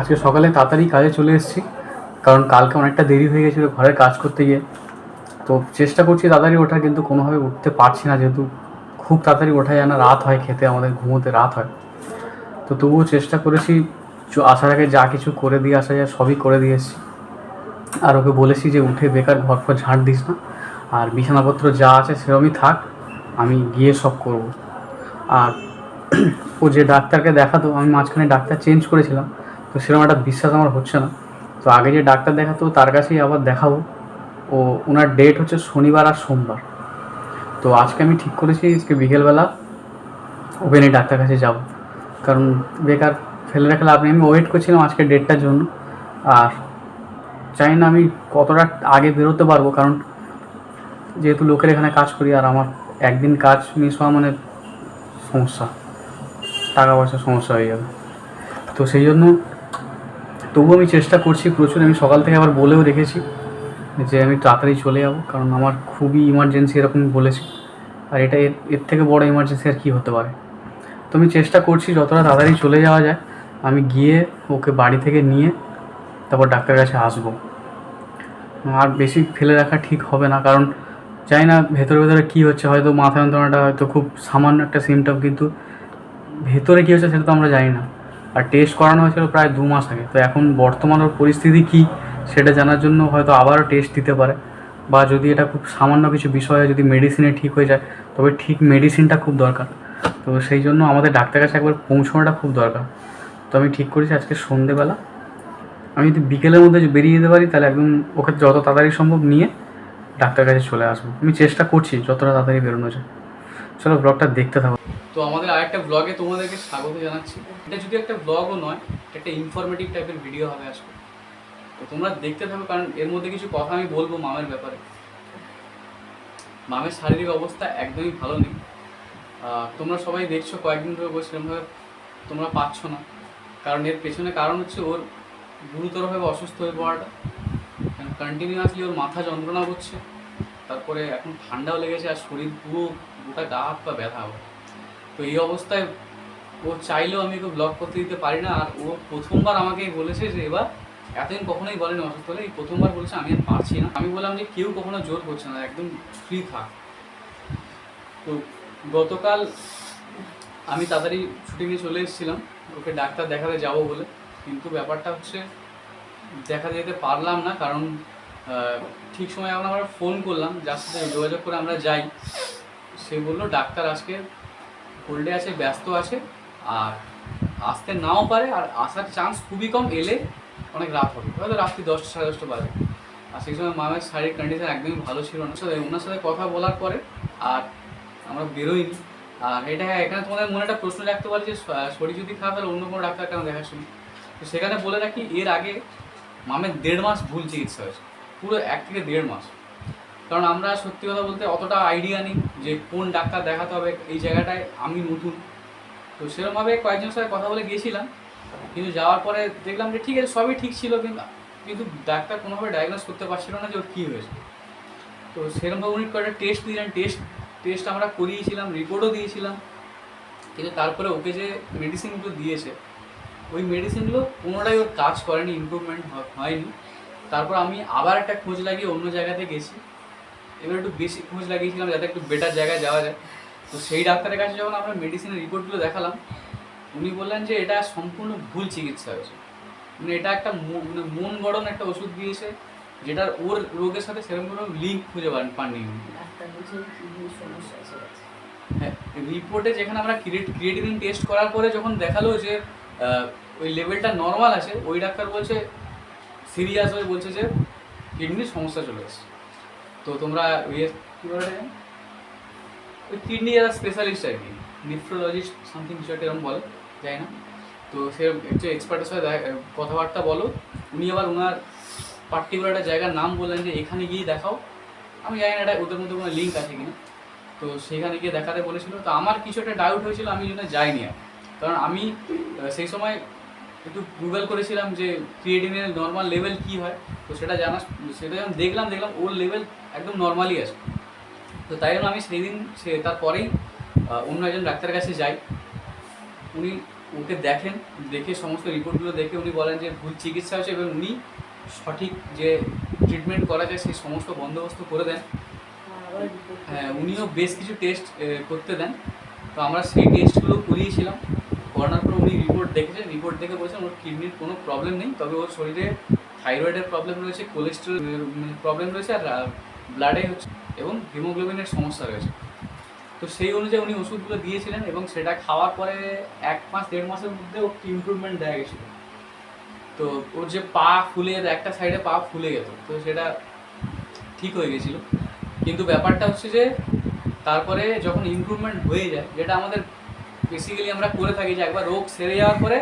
আজকে সকালে তাড়াতাড়ি কাজে চলে এসেছি, কারণ কালকে অনেকটা দেরি হয়ে গেছিল ঘরের কাজ করতে গিয়ে। তো চেষ্টা করছি তাড়াতাড়ি ওঠার কিন্তু কোনোভাবে উঠতে পারছি না, যেহেতু খুব তাড়াতাড়ি ওঠা যায় না রাত হয়, খেতে আমাদের ঘুমোতে রাত হয়। তো তবুও চেষ্টা করেছি আসার আগে যা কিছু করে দিয়ে আসা যায়, সবই করে দিয়ে এসেছি। আর ওকে বলেছি যে উঠে বেকার ঘর ফর ঝাঁট দিস না, আর বিছানাপত্র যা আছে সেরকমই থাক, আমি গিয়ে সব করব। আর ও যে ডাক্তারকে দেখাতো, আমি মাঝখানে ডাক্তার চেঞ্জ করেছিলাম তো সেরকম একটা বিশ্বাস আমার হচ্ছে না। তো আগে যে ডাক্তার দেখাতো, তার কাছেই আবার দেখাবো। ও, ওনার ডেট হচ্ছে শনিবার আর সোমবার। তো আজকে আমি ঠিক করেছি, আজকে বিকেলবেলা ওপেনে ডাক্তার কাছে যাব। কারণ বেকার ফেলে রাখলে আপনি, আমি ওয়েট করছিলাম আজকে ডেটটার জন্য। আর চাই না আমি কতটা আগে বেরোতে পারব, কারণ যেহেতু লোকের এখানে কাজ করি, আর আমার একদিন কাজ মিস হওয়া মানে সমস্যা। টাকা পয়সার সমস্যা হয়ে যাবে। তো সেই জন্য তবুও আমি চেষ্টা করছি প্রচুর। আমি সকাল থেকে আবার বলেও রেখেছি যে আমি তাড়াতাড়ি চলে যাব, কারণ আমার খুবই ইমার্জেন্সি এরকম বলেছি। আর এটা এর এর থেকে বড় ইমার্জেন্সি আর কী হতে পারে। তো আমি চেষ্টা করছি যতটা তাড়াতাড়ি চলে যাওয়া যায়, আমি গিয়ে ওকে বাড়ি থেকে নিয়ে তারপর ডাক্তারের কাছে আসব। আর বেশি ফেলে রাখা ঠিক হবে না, কারণ জানি না ভেতরে ভেতরে কী হচ্ছে, হয়তো মাথা যন্ত্রণাটা হয়তো খুব সামান্য একটা সিমটম কিন্তু ভেতরে কী হচ্ছে সেটা তো আমরা জানি না। আর টেস্ট করানো হয়েছিল প্রায় দু মাস আগে। তো এখন বর্তমান ওর পরিস্থিতি কী সেটা জানার জন্য হয়তো আবারও টেস্ট দিতে পারে। বা যদি এটা খুব সামান্য কিছু বিষয়, যদি মেডিসিনে ঠিক হয়ে যায়, তবে ঠিক মেডিসিনটা খুব দরকার। তো সেই জন্য আমাদের ডাক্তার কাছে একবার পৌঁছানোটা খুব দরকার। তো আমি ঠিক করেছি আজকে সন্ধেবেলা। আমি যদি বিকেলের মধ্যে বেরিয়ে যেতে পারি, তাহলে একদম ওকে যত তাড়াতাড়ি সম্ভব নিয়ে ডাক্তার কাছে চলে আসব। আমি চেষ্টা করছি যতটা তাড়াতাড়ি বেরোনো যায়। চলো ব্লগটা দেখতে থাকো। আমাদের আরেকটা ব্লগে তোমাদেরকে স্বাগত জানাচ্ছি। এটা যদি একটা ব্লগও নয় একটা ইনফরমেটিভ টাইপের ভিডিও হবে আজকে। তো তোমরা দেখতে থাকো, কারণ এর মধ্যে কিছু কথা আমি বলব মামের ব্যাপারে। মামের শারীরিক অবস্থা একদমই ভালো নেই। তোমরা সবাই দেখছ, কয়েকদিন ধরে বলছিলাম ভাবে তোমরা পাচ্ছ না। কারণ এর পেছনে কারণ হচ্ছে ওর গুরুতরভাবে অসুস্থ হয়ে পড়াটা। কন্টিনিউয়াসলি ওর মাথা যন্ত্রণা করছে। তারপরে এখন ঠান্ডাও লেগেছে, আর শরীর পুরো গোটা গা হাত পা ব্যথা হবে তো এই অবস্থায় ও চাইলেও আমি ওকে ব্লক করতে দিতে পারি না, আর ও প্রথমবার আমাকে বলেছে যে এবার এতদিন কখনোই বলেনি অসুস্থ হলে, এই প্রথমবার বলেছে, আমি আর পারছি না। আমি বললাম যে কেউ কখনো জোর করছে না, একদম ফ্রি থাক। তো গতকাল আমি তাড়াতাড়ি ছুটি নিয়ে চলে এসেছিলাম, ওকে ডাক্তার দেখাতে যাব বলে। কিন্তু ব্যাপারটা হচ্ছে, দেখাতে যেতে পারলাম না, কারণ ঠিক সময় আমরা আমরা ফোন করলাম, যার সাথে যোগাযোগ করে আমরা যাই। সে বলল, ডাক্তার আজকে হোল্ডে আছে, ব্যস্ত আছে আর আসতে নাও পারে আর আসার চান্স খুবই কম, এলে অনেক রাত হবে। হয়তো রাত্রি দশটা সাড়ে দশটা বাজে। আর সেই সময় মামের শারীরিক কন্ডিশন একদমই ভালো ছিল না। সাথে ওনার সাথে কথা বলার পরে আর আমরা বেরোইনি। আর এটা হ্যাঁ এখানে তোমাদের মনে একটা প্রশ্ন রাখতে পারে যে শরীর যদি খারাপ তাহলে অন্য কোনো ডাক্তার কেন দেখাচ্ছিল তো সেখানে বলে রাখি, এর আগে মামের দেড় মাস ভুল চিকিৎসা হয়েছে। পুরো এক থেকে দেড় মাস। কারণ আমরা সত্যি কথা বলতে অতটা আইডিয়া নেই যে কোন ডাক্তার দেখাতে হবে এই জায়গাটায় আমি নতুন। তো সেরকমভাবে কয়েকজনের সাথে কথা বলে গিয়েছিলাম, কিন্তু যাওয়ার পরে দেখলাম যে ঠিক আছে, সবই ঠিক ছিল, কিন্তু কিন্তু ডাক্তার কোনোভাবে ডায়াগনোস করতে পারছিল না যে ওর কী হয়েছে। তো সেরকমভাবে উনি কয়েকটা টেস্ট দিলেন টেস্ট টেস্ট আমরা করিয়েছিলাম রিপোর্টও দিয়েছিলাম, কিন্তু তারপরে ওকে যে মেডিসিনগুলো দিয়েছে, ওই মেডিসিনগুলো কোনোটাই ওর কাজ করেনি ইমপ্রুভমেন্ট হয়নি। তারপর আমি আবার একটা খোঁজ লাগিয়ে অন্য জায়গাতে গেছি। এবার একটু বেশি খোঁজ লাগিয়েছিলাম যাতে একটু বেটার জায়গায় যাওয়া যায়। তো সেই ডাক্তারের কাছে যখন আমরা মেডিসিনের রিপোর্টগুলো দেখালাম উনি বললেন যে এটা সম্পূর্ণ ভুল চিকিৎসা হয়েছে। মানে এটা একটা মানে মন গড়ন একটা ওষুধ দিয়েছে যেটার ওর রোগের সাথে সেরকম কোনো লিঙ্ক খুঁজে পান- পাননি হ্যাঁ রিপোর্টে যেখানে আমরা ক্রিয়েটিনিন টেস্ট করার পরে যখন দেখাল যে ওই লেভেলটা নর্মাল আছে ওই ডাক্তার বলছে সিরিয়াস হয়ে বলছে যে কিডনির সমস্যা চলে এসেছে। তো তোমরা ইয়ে কী বলে ওই কিডনি যারা স্পেশালিস্ট আর কি নিফ্রোলজিস্ট সামথিং কিছু একটা এরকম বলে যাই না। তো সে একটু এক্সপার্টের সাথে কথাবার্তা বলো, উনি আবার ওনার পার্টিকুলার একটা জায়গার নাম বললেন যে এখানে গিয়ে দেখাও। আমি জানি না এটা ওদের মধ্যে কোনো লিঙ্ক আছে কিনা। তো সেখানে গিয়ে দেখাতে বলেছিল। তো আমার কিছু একটা ডাউট হয়েছিল, আমি জন্য যাইনি আর কারণ আমি সেই সময় একটু গুগল করেছিলাম যে ক্রিয়েটিনের নর্মাল লেভেল কী হয়, তো সেটা জানা সেটা যখন দেখলাম দেখলাম ওর লেভেল একদম নর্মালি আছে। তো তাই জন্য আমি সেই দিন সে, তারপরেই অন্য একজন ডাক্তারের কাছে যাই। উনি ওকে দেখেন, দেখে সমস্ত রিপোর্টগুলো দেখে উনি বলেন যে ভুল চিকিৎসা হয়েছে এবং উনি সঠিক যে ট্রিটমেন্ট করা যায় সেই সমস্ত বন্দোবস্ত করে দেন। হ্যাঁ উনিও বেশ কিছু টেস্ট করতে দেন। তো আমরা সেই টেস্টগুলো করিয়েছিলাম। করানোর পর উনি দেখেছেন রিপোর্ট দেখে বলেছেন ওর কিডনির কোনো প্রবলেম নেই, তবে ওর শরীরে থাইরয়েডের প্রবলেম রয়েছে কোলেস্ট্রল প্রবলেম রয়েছে, আর ব্লাডে হচ্ছে, এবং হিমোগ্লোবিনের সমস্যা রয়েছে। তো সেই অনুযায়ী উনি ওষুধগুলো দিয়েছিলেন, এবং সেটা খাওয়ার পরে এক মাস, দেড় মাসের মধ্যে ওর ইমপ্রুভমেন্ট দেখা গেছিল। তো ওর যে পা ফুলে যেত একটা সাইডে পা ফুলে যেত তো সেটা ঠিক হয়ে গেছিল। কিন্তু ব্যাপারটা হচ্ছে যে, তারপরে যখন ইমপ্রুভমেন্ট হয়ে যায়, যেটা আমাদের বেসিক্যালি আমরা করে থাকি যে একবার রোগ সেরে যাওয়ার পরে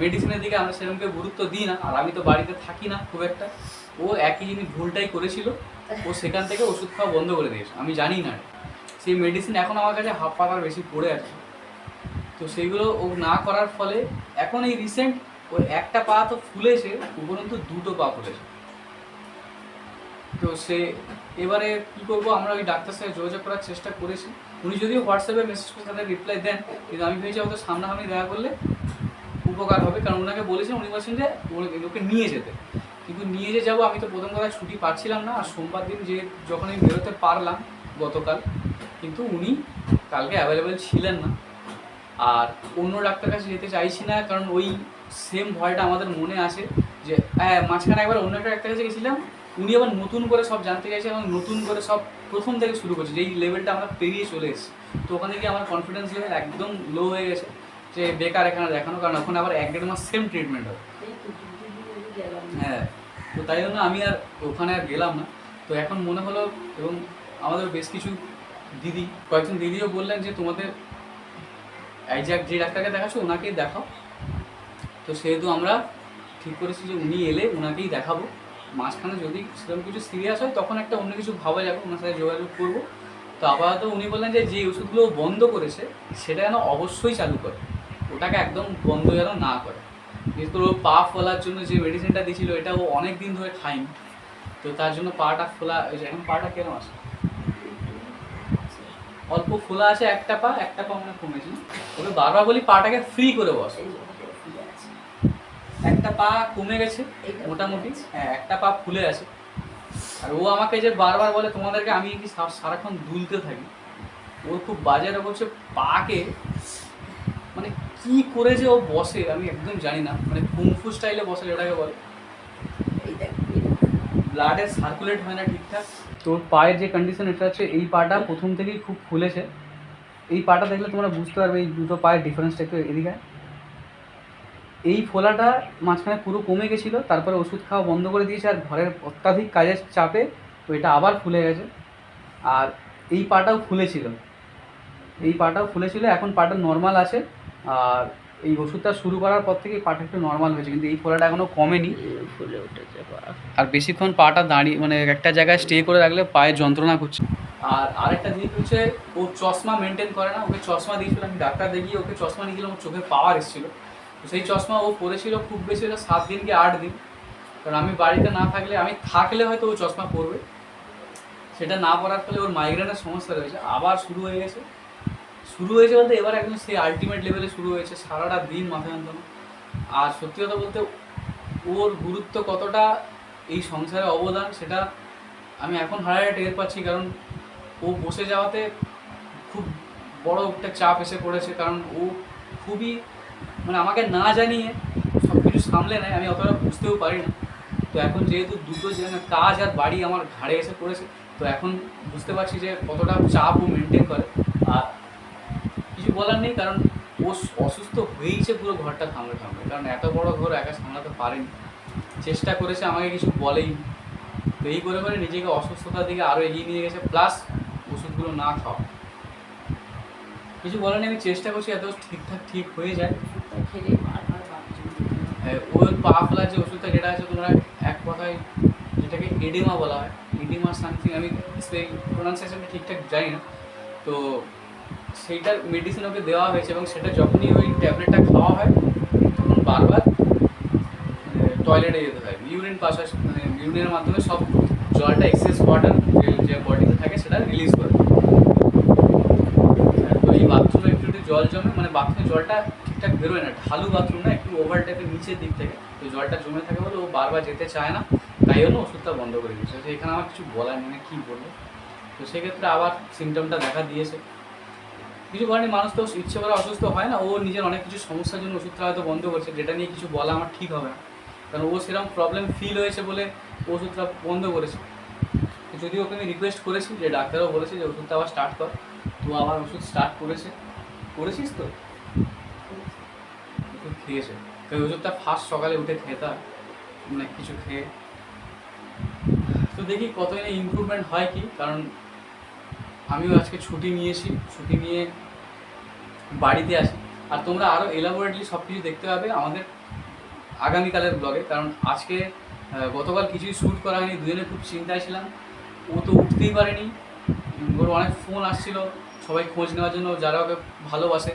মেডিসিনের দিকে আমরা সেরকমকে গুরুত্ব দিই না। আর আমি তো বাড়িতে থাকি না খুব একটা। ও একই জিনিস ভুলটাই করেছিল। ও সেখান থেকে ওষুধ খাওয়া বন্ধ করে দিয়েছে। আমি জানি না। সেই মেডিসিন এখন আমার কাছে হাফ পাতার বেশি পড়ে আছে। তো সেইগুলো ও না করার ফলে এখন এই রিসেন্ট ওর একটা পা তো ফুলেছে, উপরন্তু দুটো পা ফুলেছে। তো সে এবারে কী করব? আমরা ওই ডাক্তার সাথে যোগাযোগ করার চেষ্টা করেছি। উনি যদিও হোয়াটসঅ্যাপে মেসেজ করে তাদের রিপ্লাই দেন, কিন্তু আমি ভেবেছি হয়তো সামনাসামনি দেখা করলে উপকার হবে, কারণ ওনাকে বলেছেন উনি বলছেন যে ওকে নিয়ে যেতে। কিন্তু নিয়ে যে যাব, আমি তো প্রথম কথা ছুটি পাচ্ছিলাম না, আর সোমবার দিন যে যখন আমি বেরোতে পারলাম গতকাল, কিন্তু উনি কালকে অ্যাভেলেবেল ছিলেন না। আর অন্য ডাক্তার কাছে যেতে চাইছি না, কারণ ওই সেম ভয়টা আমাদের মনে আছে যে হ্যাঁ মাঝখানে একবার অন্য একটা ডাক্তার কাছে গেছিলাম উনি আবার নতুন করে সব জানতে চাইছে এবং নতুন করে সব প্রথম থেকে শুরু করছে, যেই লেভেলটা আমরা পেরিয়ে চলে এসেছি। তো ওখানে গিয়ে আমার কনফিডেন্স লেভেল একদম লো হয়ে গেছে যে বেকার এখানে দেখানো, কারণ ওখানে আবার এক দেড় মাস সেম ট্রিটমেন্ট হবে। হ্যাঁ তো তাই জন্য আমি আর ওখানে আর গেলাম না। তো এখন মনে হলো এবং আমাদের বেশ কিছু দিদি, কয়েকজন দিদিও বললেন যে তোমাদের যে যে ডাক্তারকে দেখাচ্ছ ওনাকেই দেখাও। তো সেহেতু আমরা ঠিক করেছি যে উনি এলে ওনাকেই দেখাবো। মাঝখানে যদি সেরকম কিছু সিরিয়াস হয়, তখন একটা অন্য কিছু ভাবা যাবে, ওনার সাথে যোগাযোগ করব। তো আপাতত উনি বললেন যে যে ওষুধগুলো বন্ধ করেছে, সেটা যেন অবশ্যই চালু করে। ওটাকে একদম বন্ধ যেন না করে। বিশেষ করে ওর পা ফোলার জন্য যে মেডিসিনটা দিয়েছিল, এটা ও অনেক দিন ধরে খায়নি। তো তার জন্য পাটা ফোলা এখন পাটা কেন আসে অল্প ফোলা আছে একটা পা একটা পা মানে কমেছে। ওকে বারবার বলি, পাটাকে ফ্রি করে বস এই যে ওটা ফুলে আছে। একটা পা কমে গেছে মোটামুটি। হ্যাঁ একটা পা ফুলে আছে। আর ও আমাকে যে বারবার বলে তোমাদেরকে আমি কি সারাক্ষণ দুলতে থাকি? ওর খুব বাজে রকম হচ্ছে পাকে? মানে কি করে যে ও বসে আমি একদম জানি না। মানে কুমফু স্টাইলে বসে যেটাকে বলে। ব্লাডের সার্কুলেট হয় না ঠিকঠাক। তোর পায়ের যে কন্ডিশন এটা হচ্ছে এই পাটা প্রথম থেকেই খুব ফুলেছে। এই পাটা দেখলে তোমরা বুঝতে পারবে এই দুটো পায়ের ডিফারেন্সটা একটু এদিকে। এই ফোলাটা মাঝখানে পুরো কমে গেছিল তারপরে ওষুধ খাওয়া বন্ধ করে দিয়েছে আর ঘরের অত্যাধিক কাজের চাপে তো এটা আবার ফুলে গেছে। আর এই পাটাও ফুলেছিল। এই পাটাও ফুলেছিল এখন পাটা নর্মাল আছে। আর এই ওষুধটা শুরু করার পর থেকে পাটা একটু নর্মাল হয়েছে কিন্তু এই ফোলাটা এখনও কমেনি। ফুলে উঠেছে আর বেশিক্ষণ পাটা দাঁড়িয়ে মানে একটা জায়গায় স্টে করে রাখলে পায়ে যন্ত্রণা করছে। আর আরেকটা জিনিস হচ্ছে ও চশমা মেনটেন করে না ওকে চশমা দিয়েছিল আমি ডাক্তার দেখিয়ে ওকে চশমা নিয়েছিলাম ওর চোখে পাওয়ার এসেছিল। সেই চশমা ও পরেছিল খুব বেশি হলে সাত দিন কি আট দিন। কারণ আমি বাড়িতে না থাকলে, আমি থাকলে হয়তো ও চশমা পরবে। সেটা না পরার ফলে ওর মাইগ্রেনের সমস্যা রয়েছে। আবার শুরু হয়ে গেছে। শুরু হয়েছে বলতে এবার একদম সেই আলটিমেট লেভেলে শুরু হয়েছে, সারাটা দিন মাথায় যন্ত্রণা আর সত্যি কথা বলতে, ওর গুরুত্ব কতটা এই সংসারে অবদান, সেটা আমি এখন হারায় টের পাচ্ছি। কারণ ও বসে যাওয়াতে খুব বড় একটা চাপ এসে পড়েছে। কারণ ও খুবই মানে আমাকে না জানিয়ে সব কিছু সামলে নেয়, আমি অতটা বুঝতেও পারি না। তো এখন যেহেতু দুটো যে কাজ আর বাড়ি আমার ঘাড়ে এসে পড়েছে, তো এখন বুঝতে পারছি যে কতটা চাপ ও মেনটেন করে। আর কিছু বলার নেই, কারণ ও অসুস্থ হয়েইছে পুরো ঘরটা সামলে সামলে, কারণ এত বড় ঘর একা সামলাতে পারেনি। চেষ্টা করেছে, আমাকে কিছু বলেই তো এই করে করে নিজেকে অসুস্থতার দিকে আরও এগিয়ে নিয়ে গেছে, প্লাস ওষুধগুলো না খাওয়া। কিছু বলার নেই, আমি চেষ্টা করছি, এত ঠিকঠাক ঠিক হয়ে যায় ওষুধটা খেলে বারবার বাথরুম যেতে হয়। হ্যাঁ, ওর পা ফেলার যে ওষুধটা যেটা আছে তোমরা এক কথায় যেটাকে এডিমা বলা হয়, এডিমা সামথিং আমি সেই প্রোনাউন্সিয়েশনটা ঠিকঠাক জানি না। তো সেইটার মেডিসিন ওকে দেওয়া হয়েছে এবং সেটা যখনই ওই ট্যাবলেটটা খাওয়া হয়, তখন বারবার টয়লেটে যেতে হয়। ইউরিন পাস মানে ইউরিনের মাধ্যমে সব জলটা এক্সেস ওয়াটার যে বডিতে থাকে সেটা রিলিজ করে তো এই বাথরুমে একটু একটু জল জমে মানে বাথরুমে জলটা ঠিকঠাক বেরোয় না, ঢালু বাথরুম না একটু ওভার টাইপের নিচের দিক থেকে, তো জলটা জমে থাকে বলে ও বারবার যেতে চায় না, তাই জন্য ওষুধটা বন্ধ করে দিয়েছে। তো এখানে আমার কিছু বলার নেই কী বলব। তো সেক্ষেত্রে আবার সিমটমটা দেখা দিয়েছে। কিছু কারণে মানুষ তো ইচ্ছে করে অসুস্থ হয় না, ও নিজের অনেক কিছু সমস্যার জন্য ওষুধটা হয়তো বন্ধ করছে, যেটা নিয়ে কিছু বলা আমার ঠিক হবে না। কারণ ও সেরকম প্রবলেম ফিল হয়েছে বলে ওষুধটা বন্ধ করেছে। যদিও ওকে আমি রিকোয়েস্ট করেছি, যে ডাক্তারও বলেছে যে ওষুধটা আবার স্টার্ট কর। তো আবার ওষুধ স্টার্ট করেছে। করেছিস তো? ওষুধ খেয়েছে। তো ওই ফার্স্ট সকালে উঠে খেতে মানে কিছু খেয়ে। তো দেখি কতদিনে ইমপ্রুভমেন্ট হয় কি, কারণ আমিও আজকে ছুটি নিয়েছি, ছুটি নিয়ে বাড়িতে আসি আর তোমরা আরও এলাবোরেটলি সব কিছু দেখতে পাবে আমাদের আগামীকালের ব্লগে কারণ আজকে গতকাল কিছুই শ্যুট করা হয়নি, দুজনে খুব চিন্তায় ছিলাম। ও তো উঠতেই পারেনি। ওর অনেক ফোন আসছিল, সবাই খোঁজ নেওয়ার জন্য, যারা ওকে ভালোবাসে।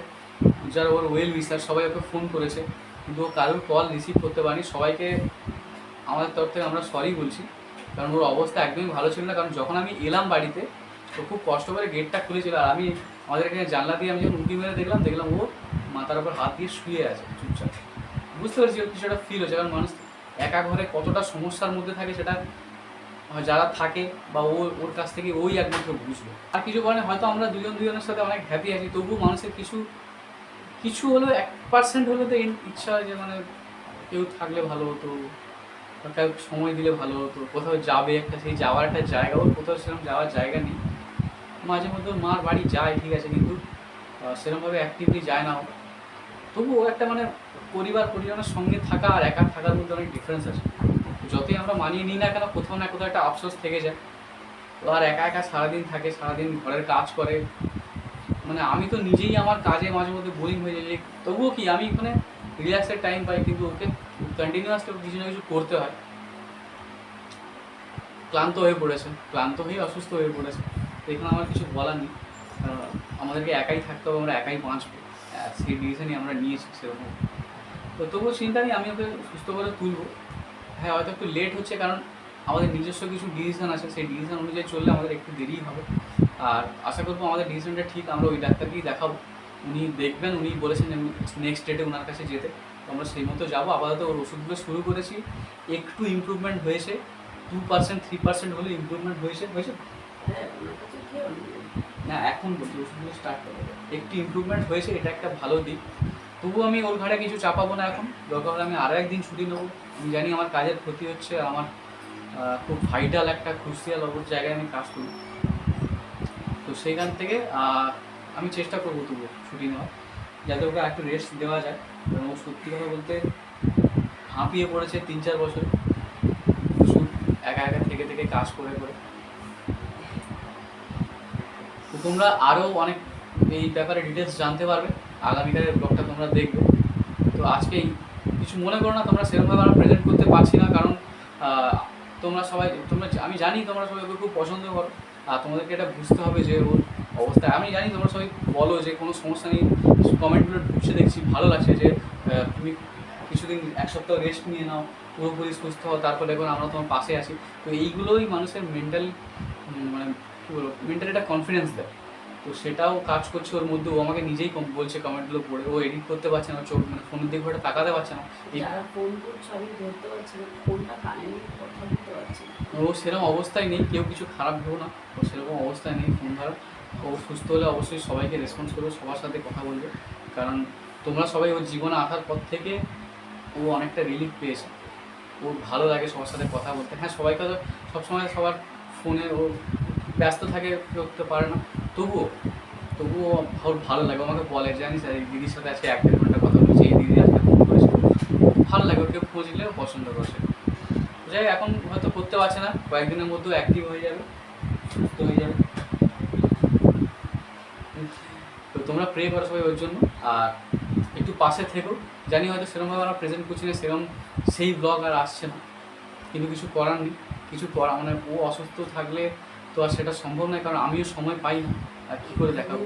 যারা ওর ওয়েল উইসার সবাই ওকে ফোন করেছে। কিন্তু ও কারোর কল রিসিভ করতে পারেনি। সবাইকে আমাদের তরফ থেকে আমরা সরি বলছি। কারণ ওর অবস্থা একদমই ভালো ছিল না। কারণ যখন আমি এলাম বাড়িতে তো খুব কষ্ট করে গেটটা খুলেছিল। আর আমি আমাদের এখানে জানলা দিয়ে আমি যখন উঁকি মেরে দেখলাম দেখলাম ও মাথার উপর হাত দিয়ে শুয়ে আছে চুপচাপ। বুঝতে পারছি ওর একটা ফিল হচ্ছে কারণ মানুষ একা ঘরে কতটা সমস্যার মধ্যে থাকে সেটা যারা থাকে বা ও, ওর কাছ থেকে ওই একমাত্র বুঝলো আর কিছু কারণে হয়তো আমরা দুজন দুজনের সাথে অনেক হ্যাপি আছি। তবুও মানুষের কিছু কিছু হলেও এক পার্সেন্ট হলেও তো ইচ্ছা হয় যে মানে কেউ থাকলে ভালো হতো কেউ সময় দিলে ভালো হতো, কোথাও যাবে একটা সেই যাওয়ার একটা জায়গা ওর কোথাও সেরকম যাওয়ার জায়গা নেই। মাঝে মধ্যে মার বাড়ি যায়, ঠিক আছে, কিন্তু সেরকমভাবে অ্যাক্টিভলি যায় না। তবুও একটা মানে পরিবার, পরিজনের সঙ্গে থাকা আর একা থাকার মধ্যে অনেক ডিফারেন্স আছে। যতই আমরা মানিয়ে নিই না কেন, কোথাও না কোথাও একটা আফসোস থেকে যায়। তো আর একা একা সারাদিন থাকে, সারাদিন ঘরের কাজ করে মানে আমি তো নিজেই আমার কাজে মাঝে মধ্যে বোরিং হয়ে যাই। তবুও কি আমি মানে রিল্যাক্সের টাইম পাই, কিন্তু ওকে কন্টিনিউয়াসলি কিছু না কিছু করতে হয়। ক্লান্ত হয়ে পড়েছে, ক্লান্ত হয়ে অসুস্থ হয়ে পড়েছে। এখানে আমার কিছু বলার নেই। আমাদেরকে একাই থাকতে হবে, আমরা একাই বাঁচবো। সেই ডিসিশনই আমরা নিয়েছি সেরকম। তো তবুও চিন্তা নেই, আমি ওকে সুস্থ করে তুলবো। হ্যাঁ হয়তো একটু লেট হচ্ছে, কারণ আমাদের নিজস্ব কিছু ডিসিশন আছে। সেই ডিসিশন অনুযায়ী চললে আমাদের একটু দেরি হবে। আর আশা করব আমাদের ডিসিশনটা ঠিক আমরা ওই ডাক্তারকেই দেখাবো। উনি দেখবেন উনি বলেছেন নেক্সট ডেটে ওনার কাছে যেতে। তো আমরা সেই মতো যাব। আপাতত ওর ওষুধগুলো শুরু করেছি। একটু ইমপ্রুভমেন্ট হয়েছে। টু পার্সেন্ট থ্রি পার্সেন্ট হলে ইমপ্রুভমেন্ট হয়েছে হয়েছে? হ্যাঁ। না এখন বলছি ওষুধগুলো স্টার্ট করবে একটু ইম্প্রুভমেন্ট হয়েছে এটা একটা ভালো দিক। তবুও আমি ওর ঘাড়ে কিছু চাপাবো না এখন। দরকার হলে আমি আরও একদিন ছুটি নেব। আমি জানি আমার কাজের ক্ষতি হচ্ছে আমার খুব ভাইটাল একটা ক্রুশিয়াল ওর জায়গায় আমি কাজ করি। তো সেইখান থেকে আমি চেষ্টা করব তবু ছুটি নেওয়ার, যাতে ওকে একটু রেস্ট দেওয়া যায়। কারণ ও সত্যি কথা বলতে হাঁপিয়ে পড়েছে তিন চার বছর। একা একা থেকে থেকে কাজ করে করে। তো তোমরা আরও অনেক এই ব্যাপারে ডিটেলস জানতে পারবে। আগামীকালের ব্লগটা তোমরা দেখবে। তো আজকেই কিছু মনে করো না, তোমরা সেরকমভাবে আমরা প্রেজেন্ট করতে পারছি না। কারণ তোমরা সবাই, তোমরা, আমি জানি তোমরা সবাই খুব পছন্দ করো। তোমাদেরকে এটা বুঝতে হবে যে ওর অবস্থা। আমি জানি তোমরা সবাই বলো যে কোনো সমস্যা নেই কমেন্টগুলো ঢুকছে দেখছি, ভালো লাগছে যে তুমি কিছুদিন, এক সপ্তাহ রেস্ট নিয়ে নাও, পুরোপুরি সুস্থ হও, তারপরে এখন আমরা তোমার পাশে আছি। তো এইগুলোই মানুষের মেন্টাল মানে কী বলব মেন্টাল একটা কনফিডেন্স দেয়। তো সেটাও কাজ করছে ওর মধ্যে। ও আমাকে নিজেই বলছে কমেন্টগুলো পড়ে। ও এডিট করতে পারছে না চোখ মানে ফোনের দিকে ওটা তাকাতে পারছে না। ফোন করছে আমি ধরতে পারছি না ফোনটা কানে কথা বলতে পারছি ও সেরকম অবস্থায় নেই কেউ কিছু খারাপ ভেবো না। ও সেরকম অবস্থায় নেই ফোন ধরো ও সুস্থ হলে অবশ্যই সবাইকে রেসপন্স করবে সবার সাথে কথা বলবে। কারণ তোমরা সবাই ওর জীবনে আসার পর থেকে ও অনেকটা রিলিফ পেয়েছে। ও ভালো লাগে সবার সাথে কথা বলতে। হ্যাঁ সবাইকে তো সবসময় সবার ফোনে ও ব্যস্ত থাকে করতে পারে না। তবুও তবুও ওর ভালো লাগে। আমাকে বলে জানিস এই দিদির সাথে আজকে এক দেড় ঘণ্টা কথা বলছি, এই দিদি আজকে ফোন করেছে। ভালো লাগে ওকে খোঁজ নিলে ও পছন্দ করছে। যাই এখন হয়তো করতে পারছে না, কয়েকদিনের মধ্যেও অ্যাক্টিভ হয়ে যাবে, সুস্থ হয়ে যাবে। তো তোমরা প্রে করো সবাই ওর জন্য, আর একটু পাশে থেকো। জানি হয়তো সেরকমভাবে আমরা প্রেজেন্ট করছি না সেরকম সেই ব্লগ আর আসছে না। কিন্তু কিছু করার নেই, কিছু করা মানে ও অসুস্থ থাকলে তো আর সেটা সম্ভব নয়, কারণ আমিও সময় পাই না। আর কী করে দেখাবো?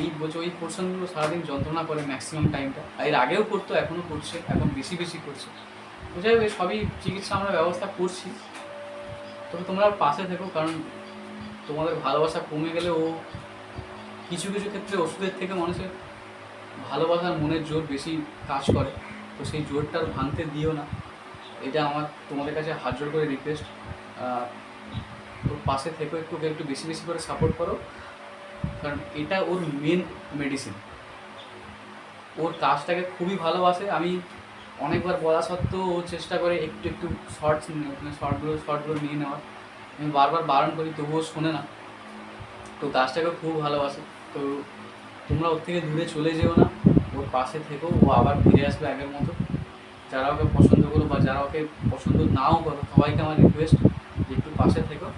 এই বলছে, ওই পোর্শনগুলো সারাদিন যন্ত্রণা করে ম্যাক্সিমাম টাইমটা আর এর আগেও করতো এখনও করছে, এখন বেশি বেশি করছে। যাই হোক সবই চিকিৎসা আমরা ব্যবস্থা করছি। তবে তোমরা আর পাশে থেকো, কারণ তোমাদের ভালোবাসা কমে গেলে ও কিছু কিছু ক্ষেত্রে ওষুধের থেকে মানুষের ভালোবাসার মনের জোর বেশি কাজ করে। তো সেই জোরটা ভাঙতে দিও না। এটা আমার তোমাদের কাছে হাত জোর করে রিকোয়েস্ট ওর পাশে থেকে একটু একটু বেশি বেশি করে সাপোর্ট করো। কারণ এটা ওর মেন মেডিসিন ওর কাজটাকে খুবই ভালোবাসে। আমি অনেকবার বলা সত্ত্বেও ও চেষ্টা করে একটু একটু শর্টস শর্টগুলো শর্টগুলো নিয়ে নেওয়ার। আমি বারবার বারণ করি, তবুও শোনে না। তো গাছটাকে খুব ভালোবাসে। তো তোমরা ওর থেকে দূরে চলে যেও না। ওর পাশে থেকেও ও আবার ফিরে আসবে আগের মতো। যারা ওকে পছন্দ করো বা যারা ওকে পছন্দ নাও করো, সবাইকে আমার রিকোয়েস্ট যে একটু পাশে থেকো।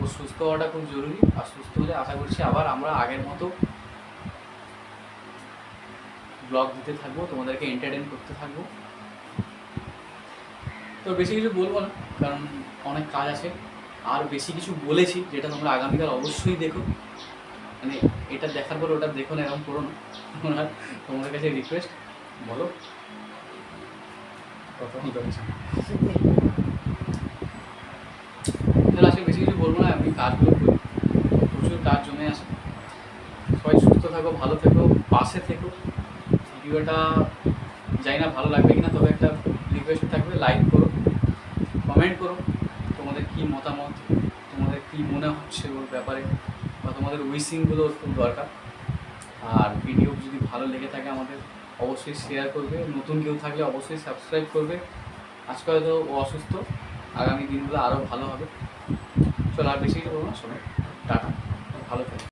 ও সুস্থ হওয়াটা খুব জরুরি আর সুস্থ হলে আশা করছি আবার আমরা আগের মতো ব্লগ দিতে থাকব, তোমাদেরকে এন্টারটেন করতে থাকব। তো বেশি কিছু বলব না, কারণ অনেক কাজ আছে। আর বেশি কিছু বলেছি যেটা তোমরা আগামীকাল অবশ্যই দেখো। মানে এটা দেখার পর ওটা দেখো না, এরকম করো না। তোমাদের কাছে রিকোয়েস্ট বলো। কথা কি তাহলে আজকে বেশি কিছু বলব না, আমি কাজগুলো করি। প্রচুর কাজ জমে আসে সবাই সুস্থ থাকো, ভালো থেকো, পাশে থেকো। ভিডিওটা জানি না ভালো লাগবে কিনা, তবে একটা রিকোয়েস্ট থাকবে লাইক করো কমেন্ট করো, তোমাদের কি মতামত, তোমাদের কি মনে হচ্ছে ওর ব্যাপারে, বা তোমাদের উইসিংগুলো খুব দরকার। আর ভিডিও যদি ভালো লেগে থাকে আমাদের অবশ্যই শেয়ার করবে। নতুন কেউ থাকলে অবশ্যই সাবস্ক্রাইব করবে। আজকে হয়তো ও অসুস্থ, আগামী দিনগুলো আরও ভালো হবে। চলো আর বেশি বলব না সবাই টাটা। ভালো থাকবে